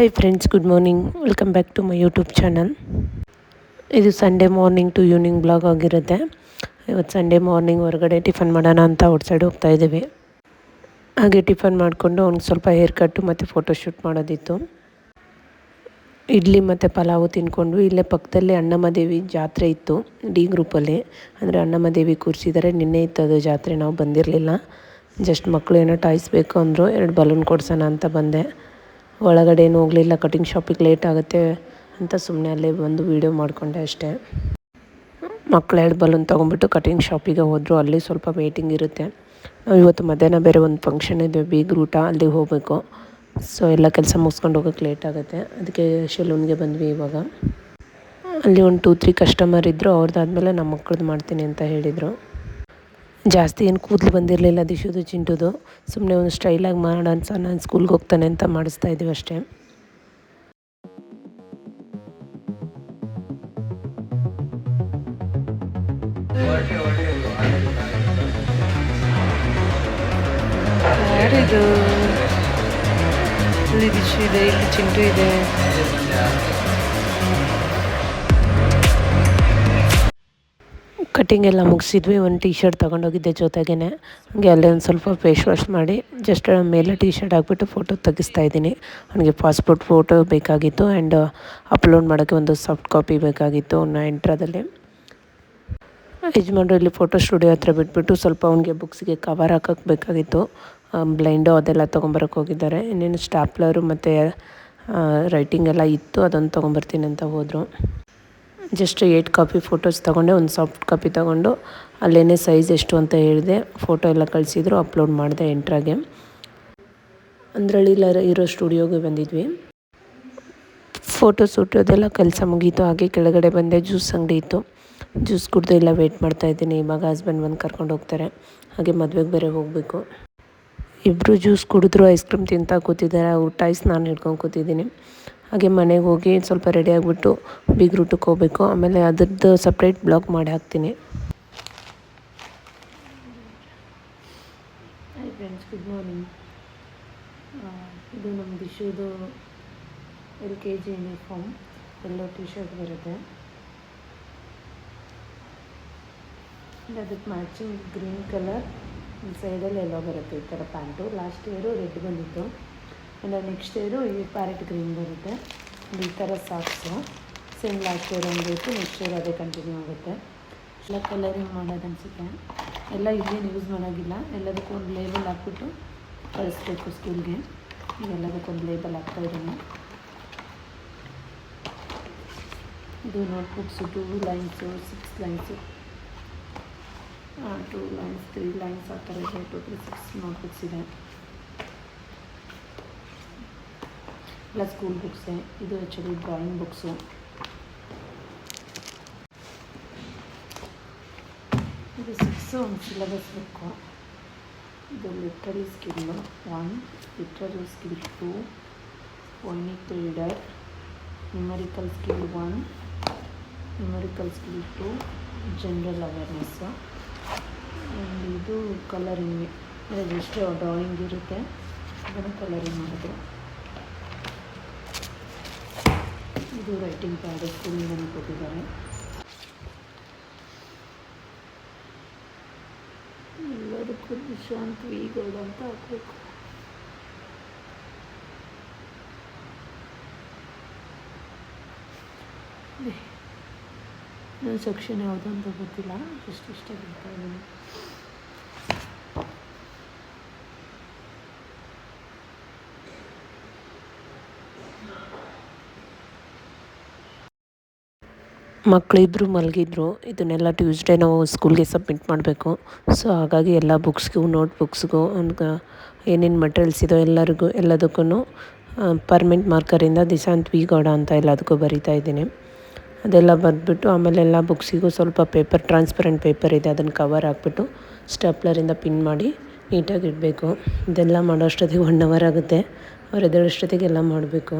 Hi friends good morning welcome back to my YouTube channel ಇದು Sunday morning to evening blog ಆಗಿರುತ್ತೆ. ಇವತ್ತು Sunday morning ಹೊರಗಡೆ tiffin ಮಾಡೋಣ ಅಂತ ಔಟ್ ಸೈಡ್ ಹೋಗ್ತಾ ಹಾಗೆ ಟಿಫನ್ ಮಾಡಿಕೊಂಡು ಅವ್ನಿಗೆ ಸ್ವಲ್ಪ ಹೇರ್ ಕಟ್ಟು ಮತ್ತು ಫೋಟೋ ಶೂಟ್ ಮಾಡೋದಿತ್ತು. ಇಡ್ಲಿ ಮತ್ತು ಪಲಾವು ತಿನ್ಕೊಂಡು ಇಲ್ಲೇ ಪಕ್ಕದಲ್ಲೇ ಅಣ್ಣಮ್ಮದೇವಿ ಜಾತ್ರೆ ಇತ್ತು ಡಿ ಗ್ರೂಪಲ್ಲಿ ಅಂದರೆ ಅಣ್ಣಮ್ಮದೇವಿ ಕೂರಿಸಿದ್ದಾರೆ ನಿನ್ನೆ ಇತ್ತು ಅದು ಜಾತ್ರೆ, ನಾವು ಬಂದಿರಲಿಲ್ಲ. ಜಸ್ಟ್ ಮಕ್ಕಳು ಏನೋ ಟಾಯ್ಸ್ ಬೇಕು ಅಂದರು, ಎರಡು ಬಲೂನ್ ಕೊಡ್ಸೋಣ ಅಂತ ಬಂದೆ. ಒಳಗಡೆ ಏನು ಹೋಗಲಿಲ್ಲ ಕಟಿಂಗ್ ಶಾಪಿಗೆ ಲೇಟ್ ಆಗುತ್ತೆ ಅಂತ ಸುಮ್ಮನೆ ಅಲ್ಲೇ ಬಂದು ವೀಡಿಯೋ ಮಾಡಿಕೊಂಡೆ ಅಷ್ಟೇ. ಮಕ್ಳು ಎರಡು ಬಲೂನ್ ತೊಗೊಂಬಿಟ್ಟು ಕಟಿಂಗ್ ಶಾಪಿಗೆ ಹೋದರು, ಅಲ್ಲಿ ಸ್ವಲ್ಪ ವೇಟಿಂಗ್ ಇರುತ್ತೆ. ನಾವು ಇವತ್ತು ಮಧ್ಯಾಹ್ನ ಬೇರೆ ಒಂದು ಫಂಕ್ಷನ್ ಇದೆ ಬೀಗ್ ರೂಟ ಅಲ್ಲಿಗೆ ಹೋಗಬೇಕು. ಸೊ ಎಲ್ಲ ಕೆಲಸ ಮುಗಿಸ್ಕೊಂಡು ಹೋಗೋಕ್ಕೆ ಲೇಟ್ ಆಗುತ್ತೆ. ಅದಕ್ಕೆ ಶೆಲೂನ್ಗೆ ಬಂದ್ವಿ ಇವಾಗ. ಅಲ್ಲಿ ಒಂದು ಟೂ ತ್ರೀ ಕಸ್ಟಮರ್ ಇದ್ದರು ಅವ್ರದ್ದಾದ್ಮೇಲೆ ನಮ್ಮ ಮಕ್ಕಳದ್ದು ಮಾಡ್ತೀನಿ ಅಂತ ಹೇಳಿದರು. ಜಾಸ್ತಿ ಏನು ಕೂದಲು ಬಂದಿರಲಿಲ್ಲ ದಿಶುದು ಚಿಂಟುದು. ಸುಮ್ಮನೆ ಒಂದು ಸ್ಟೈಲಾಗಿ ಮಾಡೋಣ ಸಹ ನಾನು ಸ್ಕೂಲ್ಗೆ ಹೋಗ್ತಾನೆ ಅಂತ ಮಾಡಿಸ್ತಾ ಇದ್ದೀವಿ ಅಷ್ಟೇ. ಯಾರಿದು? ಇಲ್ಲಿ ದಿಶು ಇದೆ, ಇಲ್ಲಿ ಚಿಂಟು ಇದೆ. ಕಟಿಂಗ್ ಎಲ್ಲ ಮುಗಿಸಿದ್ವಿ. ಒಂದು ಟೀ ಶರ್ಟ್ ತೊಗೊಂಡೋಗಿದ್ದೆ ಜೊತೆಗೇ ಹಾಗೆ ಅಲ್ಲೇ ಒಂದು ಸ್ವಲ್ಪ ಫೇಸ್ ವಾಶ್ ಮಾಡಿ ಜಸ್ಟ್ ಮೇಲೆ ಟೀ ಶರ್ಟ್ ಹಾಕ್ಬಿಟ್ಟು ಫೋಟೋ ತೆಗಿಸ್ತಾ ಇದ್ದೀನಿ. ನನಗೆ ಪಾಸ್ಪೋರ್ಟ್ ಫೋಟೋ ಬೇಕಾಗಿತ್ತು ಆ್ಯಂಡ್ ಅಪ್ಲೋಡ್ ಮಾಡೋಕ್ಕೆ ಒಂದು ಸಾಫ್ಟ್ ಕಾಪಿ ಬೇಕಾಗಿತ್ತು ಅವನ ಎಂಟ್ರದಲ್ಲಿ ಯಜಮಾನ್ರು ಇಲ್ಲಿ ಫೋಟೋ ಸ್ಟುಡಿಯೋ ಹತ್ರ ಬಿಟ್ಬಿಟ್ಟು ಸ್ವಲ್ಪ ಅವ್ನಿಗೆ ಬುಕ್ಸ್ಗೆ ಕವರ್ ಹಾಕೋಕ್ಕೆ ಬೇಕಾಗಿತ್ತು. ಬ್ಲೈಂಡು ಅದೆಲ್ಲ ತೊಗೊಂಬರೋಕೆ ಹೋಗಿದ್ದಾರೆ. ಇನ್ನೇನು ಸ್ಟಾಪ್ಲರು ಮತ್ತು ರೈಟಿಂಗ್ ಎಲ್ಲ ಇತ್ತು, ಅದೊಂದು ತೊಗೊಂಬರ್ತೀನಿ ಅಂತ ಹೋದರು. ಜಸ್ಟ್ ಏಯ್ಟ್ ಕಾಪಿ ಫೋಟೋಸ್ ತೊಗೊಂಡೆ, ಒಂದು ಸಾಫ್ಟ್ ಕಾಪಿ ತೊಗೊಂಡು ಅಲ್ಲೇ ಸೈಜ್ ಎಷ್ಟು ಅಂತ ಹೇಳಿದೆ. ಫೋಟೋ ಎಲ್ಲ ಕಳಿಸಿದ್ರು ಅಪ್ಲೋಡ್ ಮಾಡಿದೆ ಎಂಟ್ರಾಗೆ ಅಂದ್ರಳ್ಳಿಲ್ಲ ಇರೋ ಸ್ಟುಡಿಯೋಗೆ ಬಂದಿದ್ವಿ. ಫೋಟೋ ಅದೆಲ್ಲ ಕೆಲಸ ಮುಗೀತು, ಹಾಗೆ ಕೆಳಗಡೆ ಬಂದೆ ಜ್ಯೂಸ್ ಅಂಗಡಿ ಇತ್ತು. ಜ್ಯೂಸ್ ಕುಡಿದು ಎಲ್ಲ ವೆಯ್ಟ್ ಮಾಡ್ತಾಯಿದ್ದೀನಿ ಇವಾಗ ಹಸ್ಬೆಂಡ್ ಬಂದು ಕರ್ಕೊಂಡು ಹೋಗ್ತಾರೆ. ಹಾಗೆ ಮದುವೆಗೆ ಬೇರೆ ಹೋಗಬೇಕು. ಇಬ್ಬರು ಜ್ಯೂಸ್ ಕುಡಿದ್ರು ಐಸ್ ಕ್ರೀಮ್ ತಿಂತಾ ಕೂತಿದ್ದಾರೆ. ಊಟ ಐಸ್ ನಾನು ಹಿಡ್ಕೊಂಡು ಕೂತಿದ್ದೀನಿ. ಹಾಗೆ ಮನೆಗೆ ಹೋಗಿ ಸ್ವಲ್ಪ ರೆಡಿ ಆಗಿಬಿಟ್ಟು ಬಿಗ್ ರೂಟಕ್ಕೆ ಹೋಗಬೇಕು. ಆಮೇಲೆ ಅದ್ರದ್ದು ಸಪ್ರೇಟ್ ಬ್ಲಾಗ್ ಮಾಡಿ ಹಾಕ್ತೀನಿ. ಹಾಯ್ ಫ್ರೆಂಡ್ಸ್ ಗುಡ್ ಮಾರ್ನಿಂಗ್ ಇದು ನಮ್ಮ ದಿಶುದು L K G uniform yellow T shirt ಬರುತ್ತೆ ಅದಕ್ಕೆ ಮ್ಯಾಚಿಂಗ್ ಗ್ರೀನ್ ಕಲರ್ ಸೈಡಲ್ಲಿ ಎಲ್ಲೋ ಬರುತ್ತೆ ಈ ಥರ ಪ್ಯಾಂಟು. ಲಾಸ್ಟ್ ಇಯರು ರೆಡ್ ಬಂದಿತ್ತು. ಆ್ಯಂಡ್ ನೆಕ್ಸ್ಟ್ ಇಯರು ಈ ಪ್ಯಾರೆಟ್ ಗ್ರೀನ್ ಬರುತ್ತೆ. ಈ ಥರ ಸಾಕ್ಸು ಸೇಮ್ ಲಾಸ್ಟ್ ಇಯರ್ ಇತ್ತು ನೆಕ್ಸ್ಟ್ ಇಯರ್ ಅದೇ ಕಂಟಿನ್ಯೂ ಆಗುತ್ತೆ. ಎಲ್ಲ ಕಲರಿಂಗ್ ಮಾಡೋದು ಅನಿಸುತ್ತೆ. ಎಲ್ಲ ಇಲ್ಲೇನು ಯೂಸ್ ಮಾಡೋಂಗಿಲ್ಲ ಎಲ್ಲದಕ್ಕೂ ಒಂದು ಲೇಬಲ್ ಹಾಕ್ಬಿಟ್ಟು ಕಳಿಸ್ಬೇಕು ಸ್ಕೂಲ್ಗೆ ಎಲ್ಲದಕ್ಕೊಂದು ಲೇಬಲ್ ಹಾಕ್ತಾ ಇದ್ದೀನಿ. ಇದು notebooks two lines six lines two lines three lines ಆ ಥರ ಇದೆ. ಟು ತ್ರೀ ಸಿಕ್ಸ್ ನೋಟ್ಬುಕ್ಸ್ ಇದೆ. ಎಲ್ಲ ಸ್ಕೂಲ್ ಬುಕ್ಸೇ ಇದು ಆ್ಯಕ್ಚುಲಿ ಡ್ರಾಯಿಂಗ್ ಬುಕ್ಸು ಇದು ಸಿಕ್ಸು ಒಂದು ಸಿಲೆಬಸ್ ಬುಕ್ಕು ಇದು literary skill one literary skill two ಒನ್ನಿಕ್ reader numerical skill one numerical skill two general awareness ಇದು ಕಲರಿಂಗ್ ಅಂದರೆ ಎಷ್ಟು ಡ್ರಾಯಿಂಗ್ ಇರುತ್ತೆ. ಅದನ್ನು ಕಲರಿಂಗ್ ಮಾಡೋದು. ಇದು ರೈಟಿಂಗ್ ಪ್ಯಾಡ್ ಸ್ಕೂಲಿಂದ ಕೊಟ್ಟಿದ್ದಾರೆ. ಎಲ್ಲದಕ್ಕೂ ನಿಶಾಂತ್ ವಿ ಗೌಡ ಅಂತ ಹಾಕಬೇಕು. ನನ್ನ ಸೆಕ್ಷನ್ ಯಾವುದು ಅಂತ ಗೊತ್ತಿಲ್ಲ ಎಷ್ಟು ಇಷ್ಟ ಬಿಡ್ತಾ ಮಕ್ಕಳಿಬ್ಬರು ಮಲಗಿದ್ರು, ಇದನ್ನೆಲ್ಲ ಟ್ಯೂಸ್ಡೇ ನಾವು ಸ್ಕೂಲ್ಗೆ ಸಬ್ಮಿಟ್ ಮಾಡಬೇಕು. ಸೊ ಹಾಗಾಗಿ ಎಲ್ಲ ಬುಕ್ಸ್ಗೂ ನೋಟ್ ಬುಕ್ಸ್ಗೂ ಏನೇನು ಮಟೀರಿಯಲ್ಸ್ ಇದೋ ಎಲ್ಲರಿಗೂ ಎಲ್ಲದಕ್ಕೂ ಪರ್ಮೆಂಟ್ ಮಾರ್ಕರಿಂದ ದಿಶಾಂತ್ ವಿ ಗೌಡ ಅಂತ ಎಲ್ಲದಕ್ಕೂ ಬರಿತಾ ಇದ್ದೀನಿ. ಅದೆಲ್ಲ ಬರೆದ್ಬಿಟ್ಟು ಆಮೇಲೆ ಎಲ್ಲ ಬುಕ್ಸಿಗೂ ಸ್ವಲ್ಪ ಪೇಪರ್ ಟ್ರಾನ್ಸ್ಪರೆಂಟ್ ಪೇಪರ್ ಇದೆ, ಅದನ್ನು ಕವರ್ ಹಾಕ್ಬಿಟ್ಟು ಸ್ಟೆಪ್ಲರಿಂದ ಪಿನ್ ಮಾಡಿ ನೀಟಾಗಿ ಇಡಬೇಕು ಇದೆಲ್ಲ ಮಾಡೋ ಅಷ್ಟೊತ್ತಿಗೆ ಒನ್ ಅವರ್ ಆಗುತ್ತೆ ಅವ್ರು ಮಾಡಬೇಕು.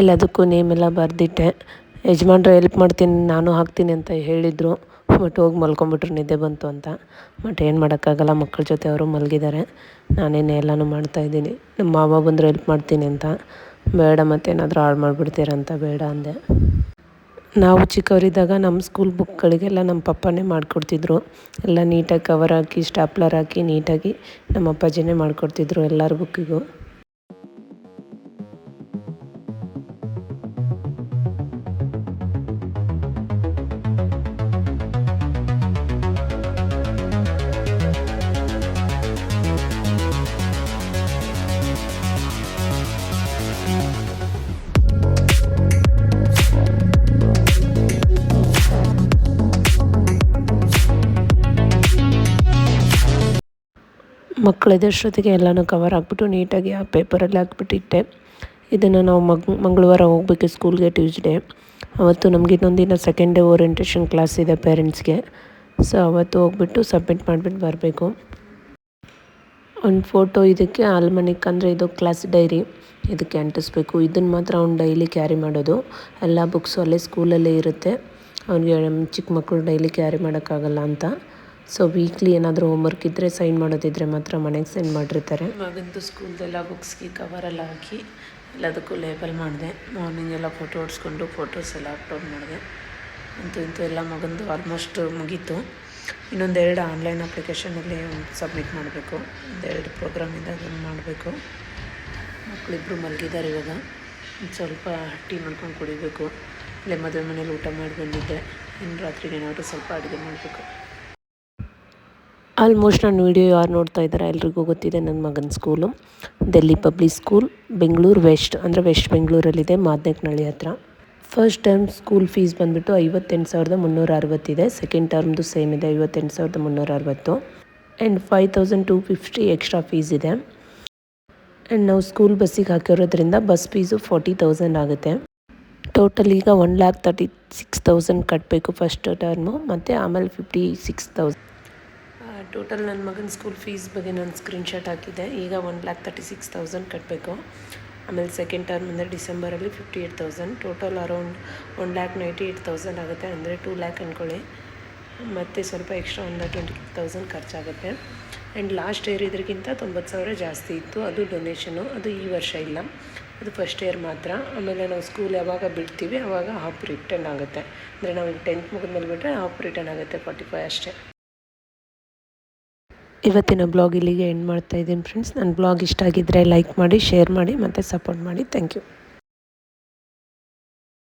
ಎಲ್ಲದಕ್ಕೂ ನೇಮೆಲ್ಲ ಬರೆದಿಟ್ಟೆ. ಯಜಮಾನ್ರು ಎಲ್ಪ್ ಮಾಡ್ತೀನಿ, ನಾನು ಹಾಕ್ತೀನಿ ಅಂತ ಹೇಳಿದರು. ಬಟ್ ಹೋಗಿ ಮಲ್ಕೊಂಬಿಟ್ರು, ನಿದ್ದೆ ಬಂತು ಅಂತ. ಬಟ್ ಏನು ಮಾಡೋಕ್ಕಾಗಲ್ಲ, ಮಕ್ಕಳ ಜೊತೆ ಅವರು ಮಲಗಿದ್ದಾರೆ. ನಾನೇನು ಎಲ್ಲನೂ ಮಾಡ್ತಾಯಿದ್ದೀನಿ ನಮ್ಮ ಮಾವ ಬಂದರು ಹೆಲ್ಪ್ ಮಾಡ್ತೀನಿ ಅಂತ. ಬೇಡ, ಮತ್ತೇನಾದರೂ ಹಾಳು ಮಾಡಿಬಿಡ್ತೀರಂತ ಬೇಡ ಅಂದೆ. ನಾವು ಚಿಕ್ಕವರಿದ್ದಾಗ ನಮ್ಮ ಸ್ಕೂಲ್ ಬುಕ್ಗಳಿಗೆಲ್ಲ ನಮ್ಮ ಪಪ್ಪನೇ ಮಾಡಿಕೊಡ್ತಿದ್ರು. ಎಲ್ಲ ನೀಟಾಗಿ ಕವರ್ ಹಾಕಿ ಸ್ಟಾಪ್ಲರ್ ಹಾಕಿ ನೀಟಾಗಿ ನಮ್ಮ ಅಪ್ಪಾಜಿನೇ ಮಾಡಿಕೊಡ್ತಿದ್ರು ಎಲ್ಲರ ಬುಕ್ಕಿಗೂ ಮಕ್ಕಳು ಎದಷ್ಟೊತ್ತಿಗೆ ಎಲ್ಲನೂ ಕವರ್ ಹಾಕ್ಬಿಟ್ಟು ನೀಟಾಗಿ ಆ ಪೇಪರಲ್ಲಿ ಹಾಕ್ಬಿಟ್ಟಿಟ್ಟೆ ಇದನ್ನು ನಾವು ಮಗ್, ಮಂಗಳವಾರ ಹೋಗ್ಬೇಕು ಸ್ಕೂಲ್ಗೆ ಟ್ಯೂಸ್ಡೇ ಅವತ್ತು ನಮಗೆ ಇನ್ನೊಂದು ಸೆಕೆಂಡ್ ಡೇ ಓರಿಯೆಂಟೇಷನ್ ಕ್ಲಾಸ್ ಇದೆ ಪೇರೆಂಟ್ಸ್ಗೆ ಸೊ ಅವತ್ತು ಹೋಗ್ಬಿಟ್ಟು ಸಬ್ಮಿಟ್ ಮಾಡಿಬಿಟ್ಟು ಬರಬೇಕು. ಒಂದು ಫೋಟೋ ಇದಕ್ಕೆ ಆಲ್ಮನಿಕ್ ಅಂದರೆ ಇದು ಕ್ಲಾಸ್ ಡೈರಿ ಇದಕ್ಕೆ ಅಂಟಿಸ್ಬೇಕು. ಇದನ್ನು ಮಾತ್ರ ಅವ್ನು ಡೈಲಿ ಕ್ಯಾರಿ ಮಾಡೋದು. ಎಲ್ಲ ಬುಕ್ಸು ಅಲ್ಲೇ ಸ್ಕೂಲಲ್ಲೇ ಇರುತ್ತೆ. ಅವ್ನಿಗೆ, ಚಿಕ್ಕ ಮಕ್ಕಳು ಡೈಲಿ ಕ್ಯಾರಿ ಮಾಡೋಕ್ಕಾಗಲ್ಲ ಅಂತ. ಸೊ ವೀಕ್ಲಿ ಏನಾದರೂ ಹೋಮ್ವರ್ಕ್ ಇದ್ದರೆ ಸೈನ್ ಮಾಡೋದಿದ್ರೆ ಮಾತ್ರ ಮನೆಗೆ ಸೆಂಡ್ ಮಾಡಿರ್ತಾರೆ. ಇವಾಗಂತೂ ಸ್ಕೂಲ್ದೆಲ್ಲ ಬುಕ್ಸ್ಗೆ ಕವರೆಲ್ಲ ಹಾಕಿ ಎಲ್ಲದಕ್ಕೂ ಲೇಬಲ್ ಮಾಡಿದೆ. ಮಾರ್ನಿಂಗ್ ಎಲ್ಲ ಫೋಟೋ ಹೊಡ್ಸ್ಕೊಂಡು ಫೋಟೋಸ್ ಎಲ್ಲ ಅಪ್ಲೋಡ್ ಮಾಡಿದೆ. ಅಂತೂ ಇಂತೂ ಎಲ್ಲ ಮಗಂದು ಆಲ್ಮೋಸ್ಟ್ ಮುಗೀತು. ಇನ್ನೊಂದೆರಡು ಆನ್ಲೈನ್ ಅಪ್ಲಿಕೇಶನಲ್ಲಿ ಸಬ್ಮಿಟ್ ಮಾಡಬೇಕು. ಒಂದೆರಡು ಪ್ರೋಗ್ರಾಮಿಂದ ಅದನ್ನು ಮಾಡಬೇಕು. ಮಕ್ಕಳಿಬ್ಬರು ಮಲಗಿದ್ದಾರೆ ಇವಾಗ. ಸ್ವಲ್ಪ ಟೀ ಮಾಡ್ಕೊಂಡು ಕುಡಿಬೇಕು. ಇಲ್ಲೇ ಮದುವೆ ಮನೇಲಿ ಊಟ ಮಾಡಿ ಬಂದಿದ್ದೆ. ಇನ್ನು ರಾತ್ರಿಗೆ ಏನಾದರೂ ಸ್ವಲ್ಪ ಅಡುಗೆ ಮಾಡಬೇಕು. ಆಲ್ಮೋಸ್ಟ್ ನಾನು ವಿಡಿಯೋ ಯಾರು ನೋಡ್ತಾ ಇದ್ದಾರೆ ಎಲ್ರಿಗೂ ಗೊತ್ತಿದೆ, ನನ್ನ ಮಗನ school Delhi public school Bengaluru west ಅಂದರೆ ವೆಸ್ಟ್ ಬೆಂಗಳೂರಲ್ಲಿದೆ ಮಾದನೆಕ್ನಳ್ಳಿ ಹತ್ರ. ಫಸ್ಟ್ ಟರ್ಮ್ ಸ್ಕೂಲ್ ಫೀಸ್ ಬಂದುಬಿಟ್ಟು ಐವತ್ತೆಂಟು ಸಾವಿರದ ಮುನ್ನೂರ ಅರವತ್ತಿದೆ. ಸೆಕೆಂಡ್ ಟರ್ಮ್ದು ಸೇಮ್ ಇದೆ, ಐವತ್ತೆಂಟು ಸಾವಿರದ ಮುನ್ನೂರ ಅರವತ್ತು. And five thousand two fifty extra fees ಇದೆ. ಆ್ಯಂಡ್ ನಾವು ಸ್ಕೂಲ್ ಬಸ್ಸಿಗೆ ಹಾಕಿರೋದ್ರಿಂದ ಬಸ್ ಫೀಸು ಫಾರ್ಟಿ ತೌಸಂಡ್ ಆಗುತ್ತೆ. ಟೋಟಲ್ ಈಗ one lakh thirty six thousand ಕಟ್ಟಬೇಕು ಫಸ್ಟ್ ಟರ್ಮು ಮತ್ತು ಆಮೇಲೆ ಫಿಫ್ಟಿ ಸಿಕ್ಸ್ ತೌಸಂಡ್ ಟೋಟಲ್ ನನ್ನ ಮಗನ ಸ್ಕೂಲ್ ಫೀಸ್ ಬಗ್ಗೆ ನಾನು ಸ್ಕ್ರೀನ್ಶಾಟ್ ಹಾಕಿದ್ದೆ. ಈಗ one lakh thirty six thousand ಕಟ್ಟಬೇಕು ಆಮೇಲೆ ಸೆಕೆಂಡ್ ಟರ್ಮ್ ಅಂದರೆ ಡಿಸೆಂಬರಲ್ಲಿ fifty eight thousand. Total around one lakh ninety eight thousand ಆಗುತ್ತೆ ಅಂದರೆ ಟೂ ಲ್ಯಾಕ್ ಅಂದ್ಕೊಳ್ಳಿ ಮತ್ತು ಸ್ವಲ್ಪ ಎಕ್ಸ್ಟ್ರಾ ಒಂದು ಟ್ವೆಂಟಿ ತೌಸಂಡ್ ಖರ್ಚಾಗುತ್ತೆ. ಆ್ಯಂಡ್ ಲಾಸ್ಟ್ ಇಯರ್ ಇದಕ್ಕಿಂತ ತೊಂಬತ್ತು ಸಾವಿರ ಜಾಸ್ತಿ ಇತ್ತು. ಅದು ಡೊನೇಷನು ಅದು ಈ ವರ್ಷ ಇಲ್ಲ. ಅದು ಫಸ್ಟ್ ಇಯರ್ ಮಾತ್ರ. ಆಮೇಲೆ ನಾವು ಸ್ಕೂಲ್ ಯಾವಾಗ ಬಿಡ್ತೀವಿ ಆವಾಗ ಹಾಫ್ ರಿಟರ್ನ್ ಆಗುತ್ತೆ. ಅಂದರೆ ನಾವು ಟೆಂತ್ ಮುಗಿದ್ಮೇಲೆ ಬಿಟ್ಟರೆ ಹಾಫ್ ರಿಟರ್ನ್ ಆಗುತ್ತೆ ಫಾರ್ಟಿ ಫೈವ್ ಅಷ್ಟೇ. ಇವತ್ತಿನ ಬ್ಲಾಗ್ ಇಲ್ಲಿಗೆ ಎಂಡ್ ಮಾಡ್ತಾ ಇದ್ದೀನಿ ಫ್ರೆಂಡ್ಸ್ ನನ್ನ ಬ್ಲಾಗ್ ಇಷ್ಟ ಆಗಿದ್ದರೆ ಲೈಕ್ ಮಾಡಿ ಶೇರ್ ಮಾಡಿ ಮತ್ತು ಸಪೋರ್ಟ್ ಮಾಡಿ. Thank you